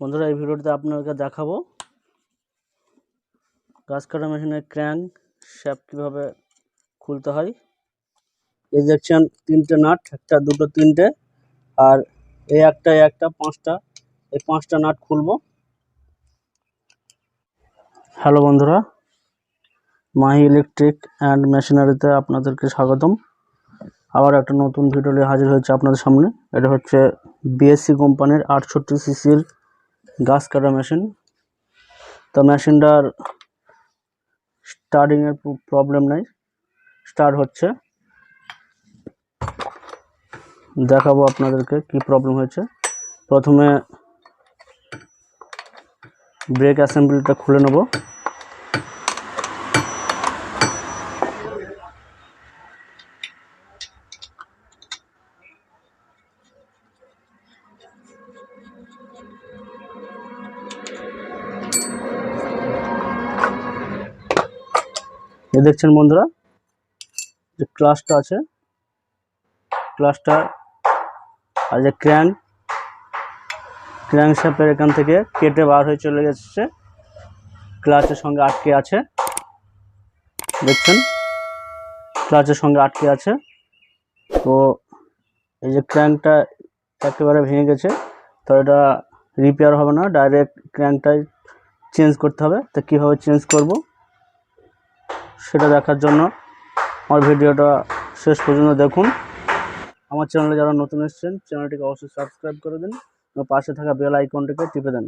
বন্ধুরা, এই ভিডিওতে আপনাদেরকে দেখাবো গাছ কাটা মেশিনের ক্র্যাঙ্ক শ্যাপ কীভাবে খুলতে হয়। এই দেখছেন, তিনটে নাট, একটা, দুটো, তিনটে, আর এই একটা একটা, পাঁচটা, এই পাঁচটা নাট খুলবো। হ্যালো বন্ধুরা, মাহি ইলেকট্রিক অ্যান্ড মেশিনারিতে আপনাদেরকে স্বাগতম। আবার একটা নতুন ভিডিও নিয়ে হাজির হয়েছে আপনাদের সামনে। এটা হচ্ছে বিএসসি কোম্পানির আটষট্টি সিসির গাছ কাটা মেশিন। তো মেশিনটার স্টার্টিংয়ের প্রবলেম নেই স্টার্ট হচ্ছে। দেখাবো আপনাদেরকে কি প্রবলেম হয়েছে। প্রথমে ব্রেক অ্যাসেম্বলিটা খুলে নেব। দেখছেন বন্ধুরা, যে ক্লাসটা আছে ক্লাসটা আর যে ক্র্যাঙ্ক ক্র্যাঙ্ক শ্যাপের এখান থেকে কেটে বার হয়ে চলে যাচ্ছে ক্লাচের সঙ্গে আটকে আছে। দেখছেন? ক্লাচের সঙ্গে আটকে আছে। তো এই যে ক্র্যাঙ্কটা একেবারে ভেঙে গেছে, তো এটা রিপেয়ার হবে না। ডাইরেক্ট ক্র্যাঙ্কটাই চেঞ্জ করতে হবে। তো কীভাবে চেঞ্জ করব? সেটা দেখার জন্য আমার ভিডিওটা শেষ পর্যন্ত দেখুন। আমার চ্যানেলে যারা নতুন এসেছেন, চ্যানেলটিকে অবশ্যই সাবস্ক্রাইব করে দিন এবং পাশে থাকা বেল আইকনটিকে টিপে দেন।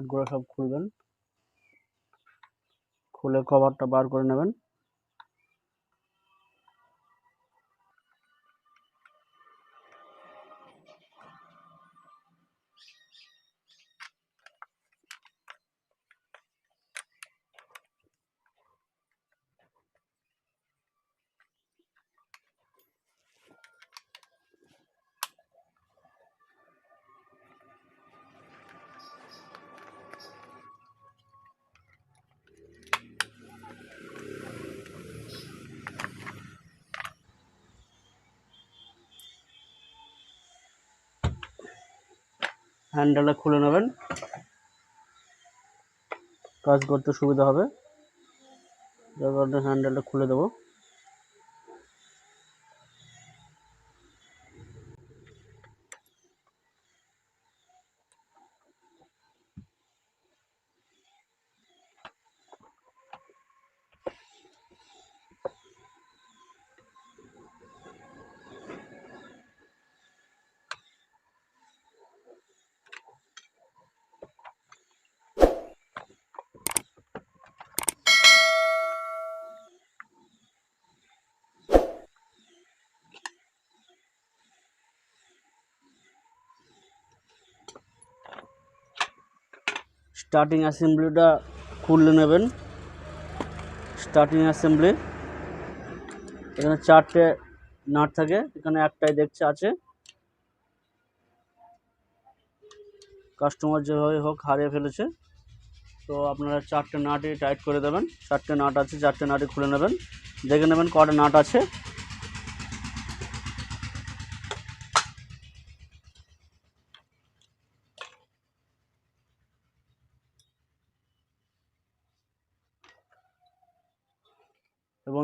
নাটগুলো সব খুলবেন। খুলে কভারটা বার করে নেবেন। হ্যান্ডেলটা খুলে নেবেন। কাজ করতে সুবিধা হবে। যার কারণে হ্যান্ডেলটা খুলে দেবো। স্টার্টিং অ্যাসেম্বলিটা খুলে নেবেন। স্টার্টিং অ্যাসেম্বলি এখানে চারটে নাট থাকে, এখানে একটাই দেখছে আছে। কাস্টমার যেভাবে হোক হারিয়ে ফেলেছে। তো আপনারা চারটে নাটই টাইট করে দেবেন। চারটে নাট আছে, চারটে নাটই খুলে নেবেন। দেখে নেবেন কটা নাট আছে।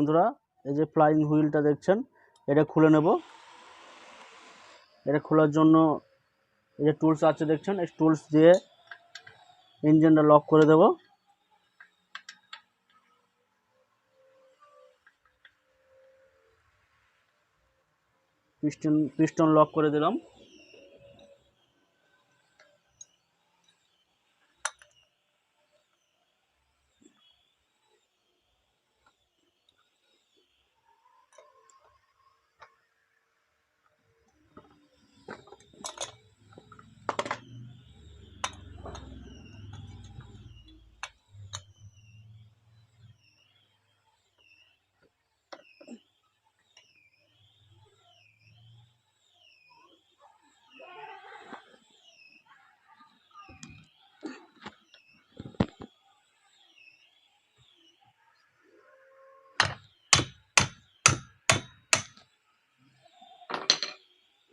বন্ধুরা, এই যে ফ্লাইং হুইলটা দেখছেন, এটা খুলে নেব। এটা খোলার জন্য এই যে টুলস আছে দেখছেন, এই টুলস দিয়ে ইঞ্জিনটা লক করে দেব। পিস্টন পিস্টন লক করে দিলাম।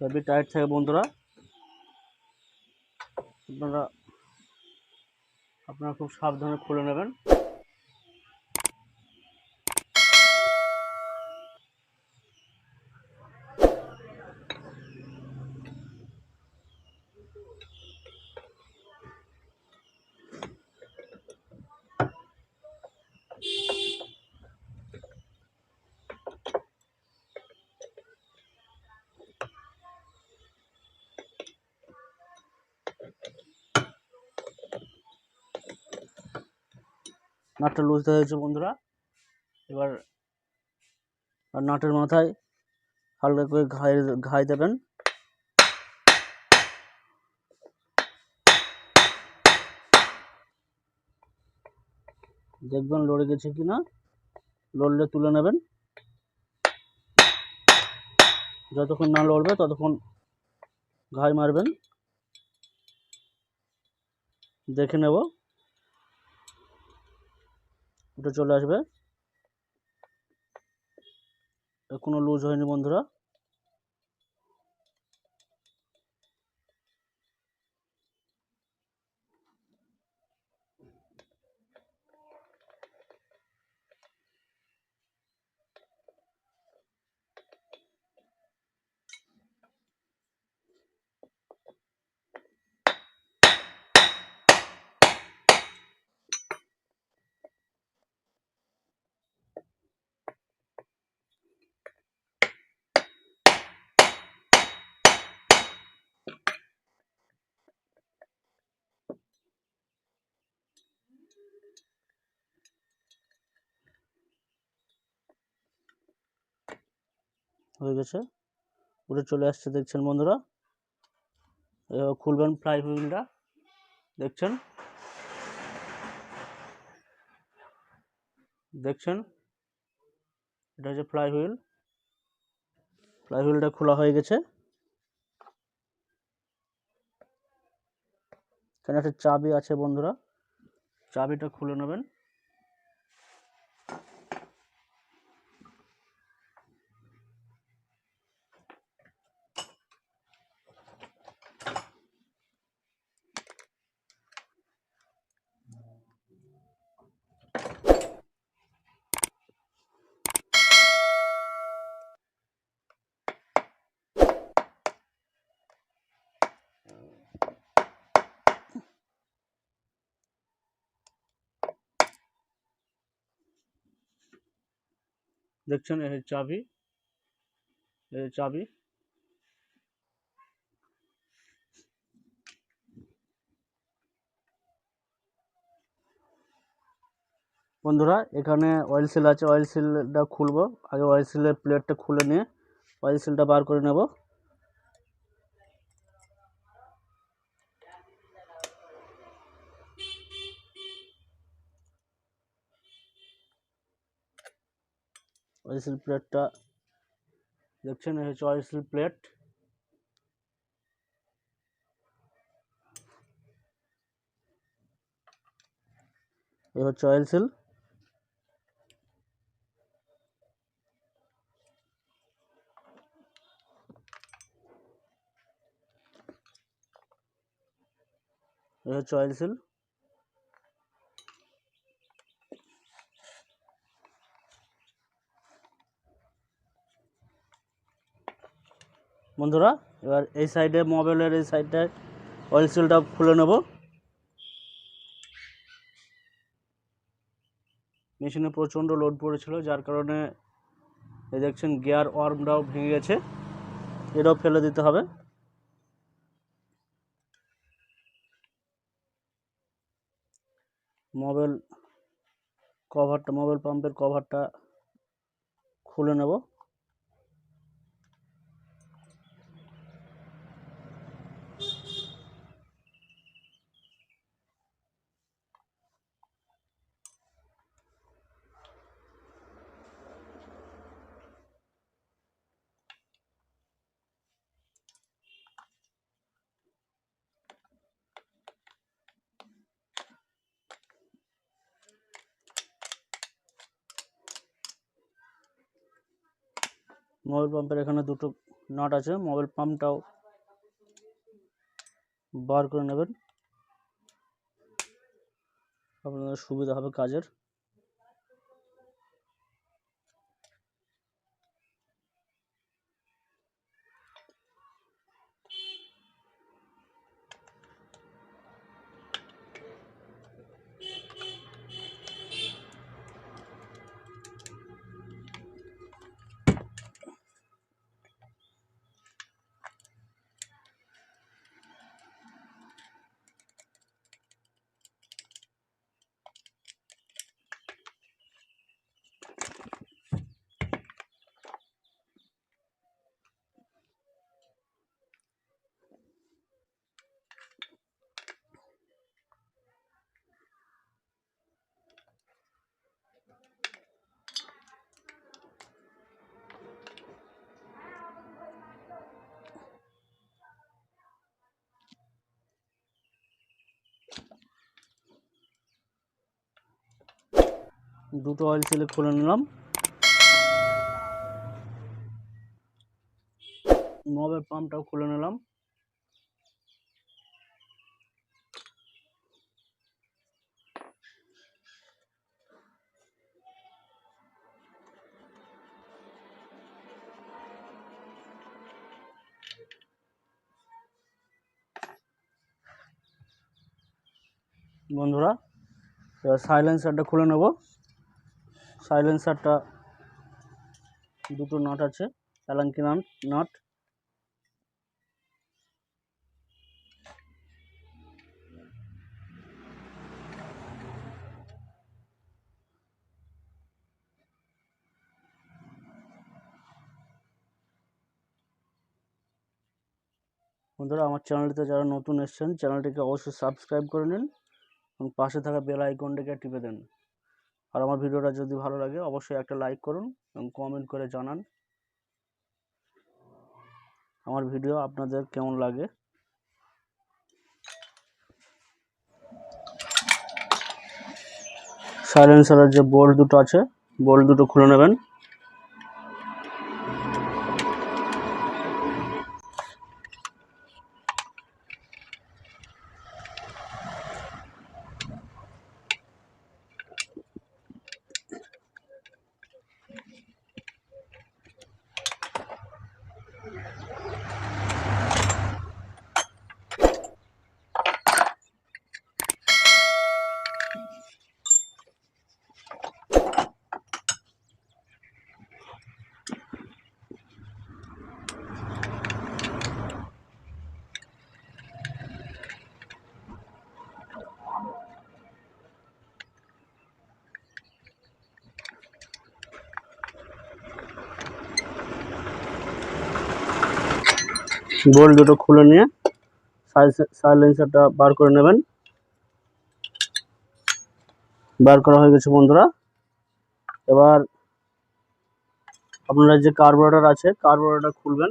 হেভি টাইট থাকে বন্ধুরা আপনারা আপনারা খুব সাবধানে খুলে নেবেন। নাটটা লুজ দেওয়া হয়েছে, বন্ধুরা। এবার নাটের মাথায় হালকা করে ঘাই ঘাই দেবেন। দেখবেন লড়ে গেছে কিনা লড়লে তুলে নেবেন। যতক্ষণ না লড়বে, ততক্ষণ ঘাই মারবেন। দেখে নেব। ওটা চলে আসবে। কোনো লুজ হয়নি বন্ধুরা। হয়ে গেছে। উঠে চলে আসছে, দেখছেন বন্ধুরা? খুলবেন ফ্লাই হুইলটা দেখছেন? দেখছেন? এটা হচ্ছে ফ্লাই হুইল ফ্লাই হুইলটা খোলা হয়ে গেছে। এখানে একটা চাবি আছে বন্ধুরা। চাবিটা খুলে নেবেন। দেখছেন এই চাবি এই চাবি বন্ধুরা এখানে অয়েল সিল আছে অয়েল সিলটা খুলবো আগে অয়েল সিলের প্লেটটা খুলে নিয়ে অয়েল সিলটা বার করে নেব অয়েল প্লেটটা দেখছেন হচ্ছে অয়েল প্লেট এই হচ্ছে অয়েল সিল এই হচ্ছে অয়েল সিল বন্ধুরা, এবার এই সাইডে মোবাইলের এই সাইডটায় অয়েল সিলটা খুলে নেব। মেশিনে প্রচণ্ড লোড পড়েছিল, যার কারণে এই দেখছেন গিয়ার ওয়ার্মটাও ভেঙে গেছে। এটাও ফেলে দিতে হবে। মোবাইল কভারটা মোবাইল পাম্পের কভারটা খুলে নেব। মোবাইল পাম্পের এখানে দুটো নট আছে। মোবাইল পাম্পটাও বার করে নেবেন। আপনাদের সুবিধা হবে কাজের। দুটো অয়েল সিলে খুলে নিলাম। মোবাইল পাম্পটাও খুলে নিলাম। বন্ধুরা সাইলেন্সারটা খুলে নেব। সাইলেন্সারটা দুটো নাট আছে, অ্যালাঙ্কি নাট নাট বন্ধুরা, আমার চ্যানেলটিতে যারা নতুন এসেছেন চ্যানেলটিকে অবশ্যই সাবস্ক্রাইব করে নিন এবং পাশে থাকা বেল আইকনটিকে টিপে দেন। আর আমার ভিডিওটা যদি ভালো লাগে, অবশ্যই একটা লাইক করুন এবং কমেন্ট করে জানান। আমার ভিডিও আপনাদের কেমন লাগে? সাইলেন্সারের যে বোল্ট দুটো আছে বোল্ট দুটো খুলে নেবেন। বোল্ট দুটো খুলে নিয়ে সাইলেন্সারটা বার করে নেবেন। বার করা হয়ে গেছে বন্ধুরা। এবার আপনারা যে কার্বোরেটর আছে কার্বোরেটর খুলবেন।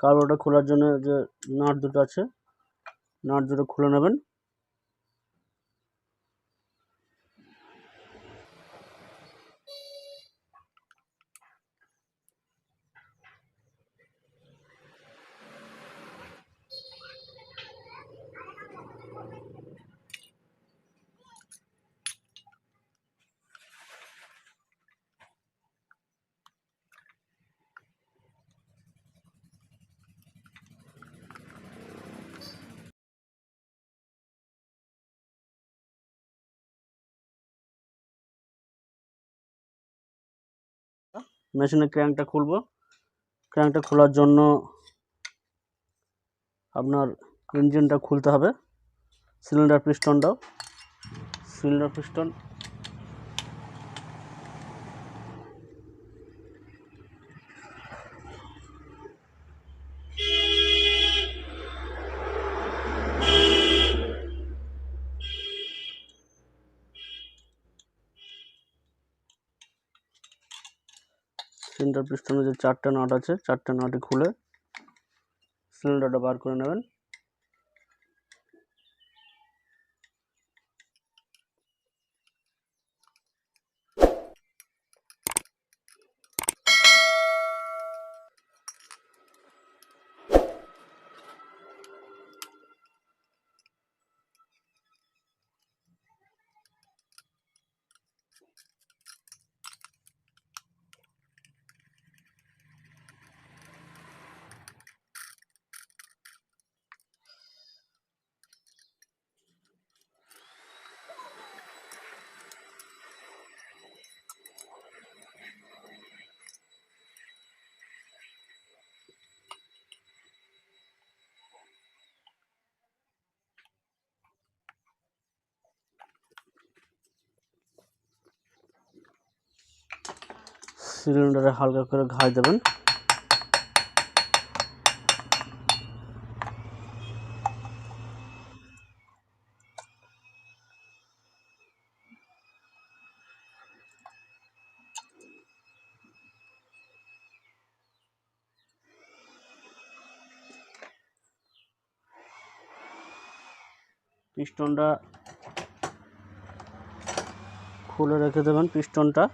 কার্বোরেটর খোলার জন্য যে নাট দুটো আছে, নাট দুটো খুলে নেবেন। মেশিনের ক্র্যাঙ্কটা খুলব। ক্র্যাঙ্কটা খোলার জন্য আপনার ইঞ্জিনটা খুলতে হবে। সিলিন্ডার পিস্টনটাও। সিলিন্ডার পিস্টন সিলিন্ডার পিস্টনে যে চারটে নাট আছে চারটে নাটই খুলে সিলিন্ডারটা বার করে নেবেন। সিলিন্ডারে হালকা করে ঘাই দেবেন। পিস্টনটা খুলে রেখে দেবেন পিস্টনটা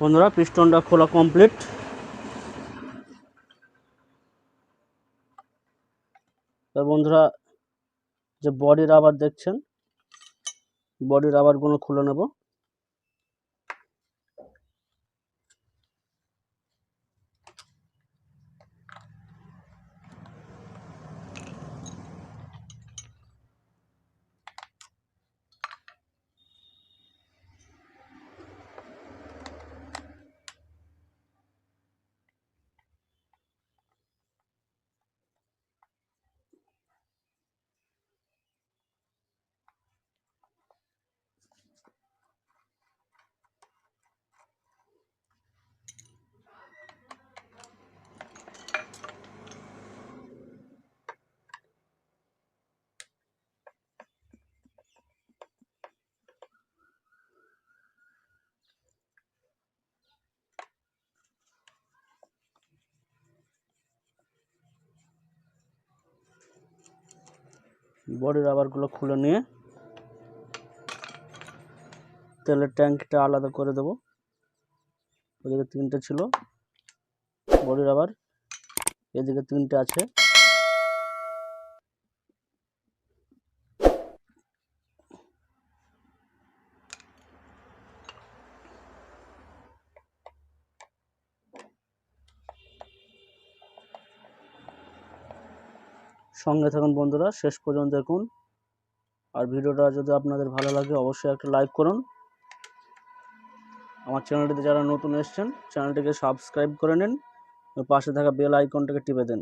বন্ধুরা পিস্টনটা খোলা কমপ্লিট তা বন্ধুরা যে বডির আবার দেখছেন বডি রাবারগুলো খুলে নেব। বডি রাবারগুলো খুলে নিয়ে তেলের ট্যাঙ্কটা আলাদা করে দেবো। ওদিকে তিনটে ছিল। বডি রাবার এদিকে তিনটে আছে। সঙ্গে থাকুন বন্ধুরা। শেষ পর্যন্ত দেখুন। আর ভিডিওটা যদি আপনাদের ভালো লাগে, অবশ্যই একটা লাইক করুন। আমার চ্যানেলটিতে যারা নতুন এসছেন, চ্যানেলটিকে সাবস্ক্রাইব করে নিন। পাশে থাকা বেল আইকনটাকে টিপে দিন।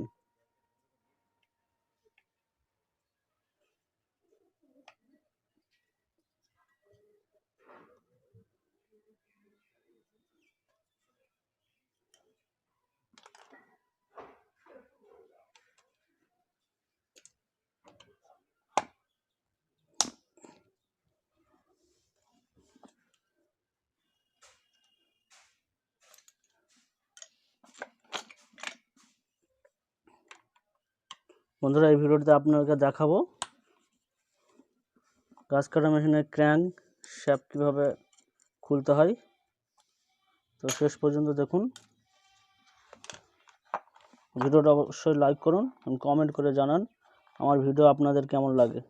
বন্ধুরা, এই ভিডিওটিতে আপনাদেরকে দেখাবো গাছ কাটা মেশিনের ক্র্যাঙ্ক শ্যাপ কীভাবে খুলতে হয়। তো শেষ পর্যন্ত দেখুন। ভিডিওটা অবশ্যই লাইক করুন এবং কমেন্ট করে জানান আমার ভিডিও আপনাদের কেমন লাগে।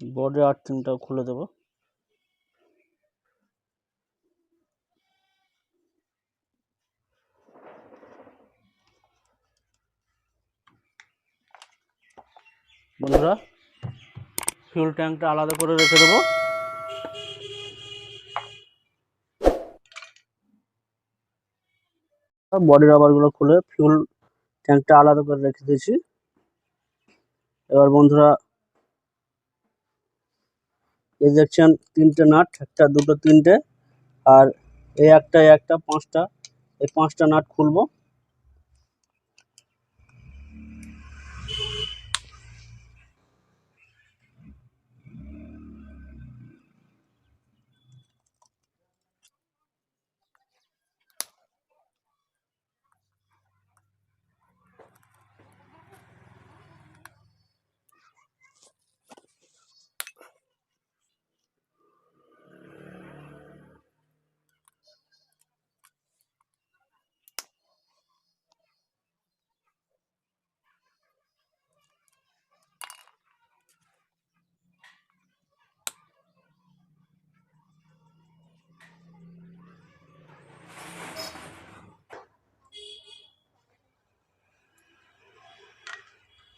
বডি আর্থিংটাও খুলে দেবো। বন্ধুরা ফিউল ট্যাঙ্কটা আলাদা করে রেখে দেবো। বডি রাবারগুলো খুলে ফিউল ট্যাঙ্কটা আলাদা করে রেখে দিয়েছি। এবার বন্ধুরা এই তিনটে নাট একটা, দুটো, তিনটে, আর এই একটা একটা, পাঁচটা, এই পাঁচটা নাট খুলবো।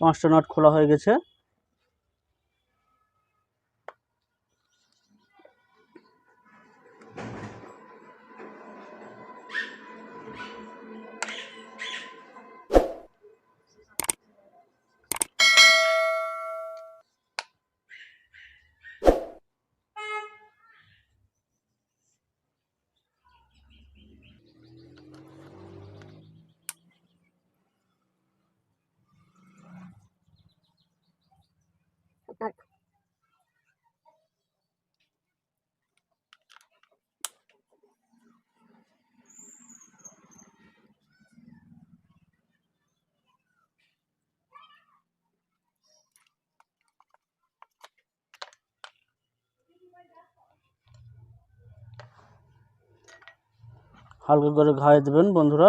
পাঁচটা নাট খোলা হয়ে গেছে। হালকা করে ঘায়ে দেবেন বন্ধুরা।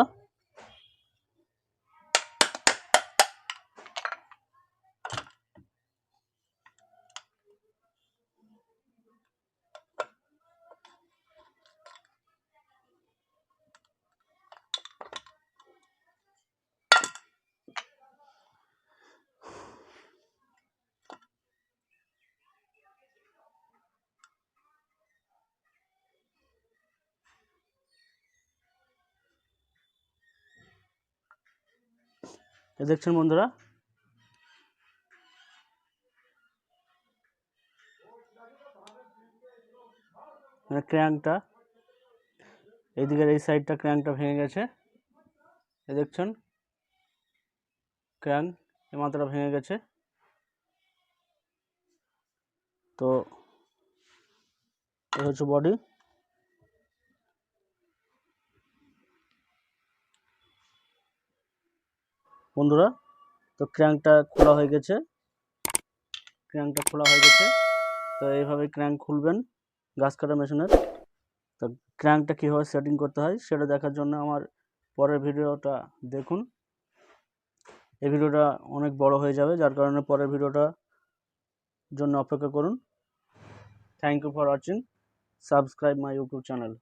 দেখছেন বন্ধুরা? ক্র্যাঙ্কটা। এইদিকের এই সাইডটা ক্র্যাঙ্কটা ভেঙে গেছে। এ দেখছেন? ক্র্যাঙ্ক এ মাত্রা ভেঙে গেছে। তো এই হচ্ছে বডি। বন্ধুরা, তো ক্র্যাঙ্কটা খোলা হয়ে গেছে। ক্র্যাঙ্কটা খোলা হয়ে গেছে। তো এইভাবে ক্র্যাঙ্ক খুলবেন গাছ কাটা মেশিনের। তো ক্র্যাঙ্কটা কীভাবে সেটিং করতে হয় সেটা দেখার জন্য আমার পরের ভিডিওটা দেখুন। এই ভিডিওটা অনেক বড় হয়ে যাবে, যার কারণে পরের ভিডিওটা জন্য অপেক্ষা করুন। Thank you for watching subscribe my YouTube channel